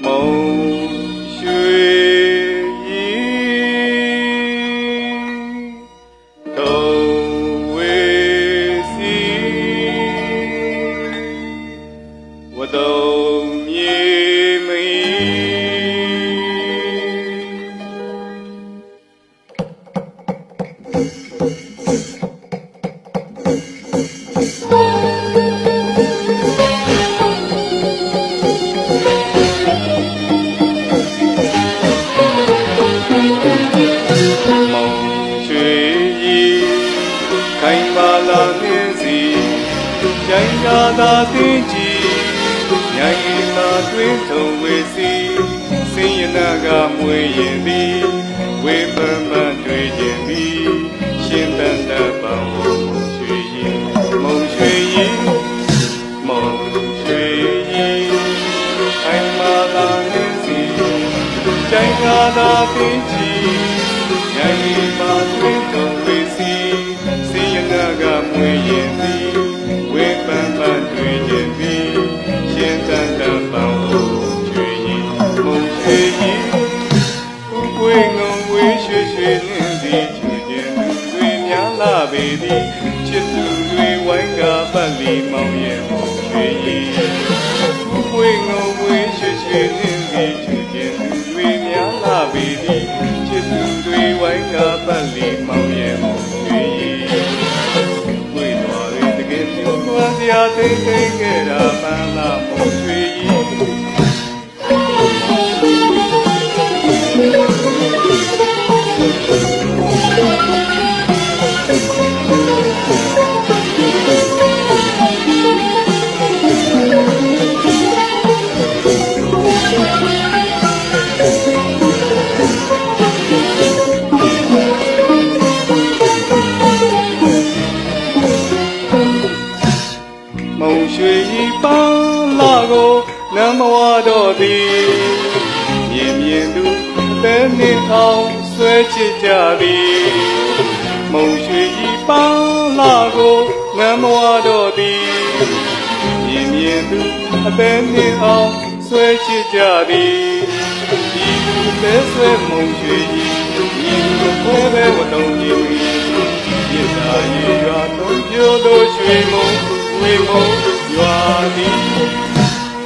梦寻伊，都为伊，我都。 လာနှင်းစီကြိုင်ရသာသိကြည်ညင်သာတွင်ထုံဝေစီစင်ရနာကမွေရင်သည်ဝေပမတွေ့ခြင်းသည်ရှင်တန်တပံဝရွှေရီမုံရွှေရီမုံရွှေရီခိုင်မာလာနှင်းစီကြိုင်ရသာသိကြည်ညာရီမာတွင်တော် ရင်ဥပွေငုံဝေရွှေရွှေနှင်းသည်ချွေခြင်းသူတွေများလာပေသည်ချစ်သူတွေဝိုင်းကပတ်လီမောင်ရဲ့မုံချွေရင်ဥပွေငုံဝေရွှေရွှေနှင်းသည်ချွေခြင်းသူတွေများလာပေသည်ချစ်သူတွေဝိုင်းကပတ်လီမောင်ရဲ့မုံချွေရင်ဝေတော်တွေတကယ်မျိုးသွားစရာသိမ့်သိမ့်ခဲ့တာပန်းလာမုံချွေရင် မုံရွှေဤပန်းလာကိုနမဝတော်သည်မြင်မြင်သူအသက်နှင့်အောင်ဆွဲချစ်ကြသည်မုံရွှေဤပန်းလာကိုနမဝတော်သည်မြင်မြင်သူအသက်နှင့်အောင်ဆွဲချစ်ကြသည်ဒီလူသက်ဆွဲမုံရွှေဤဒီလူခွဲပဲဝတုံးကြီးဝီရစ်သာရေရွာသုံးပြိုတို့ရွှေမုံ ဝေမုံရွာသည်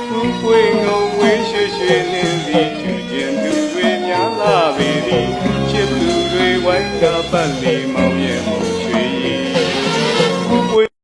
သူပွေငုံဝေးရွှေရွှေလင်းသည်ချူခြင်းသူတွေများလာပေသည်ချစ်သူတွေဝိုင်းကပတ်လီမောင်ရဲ့မုံ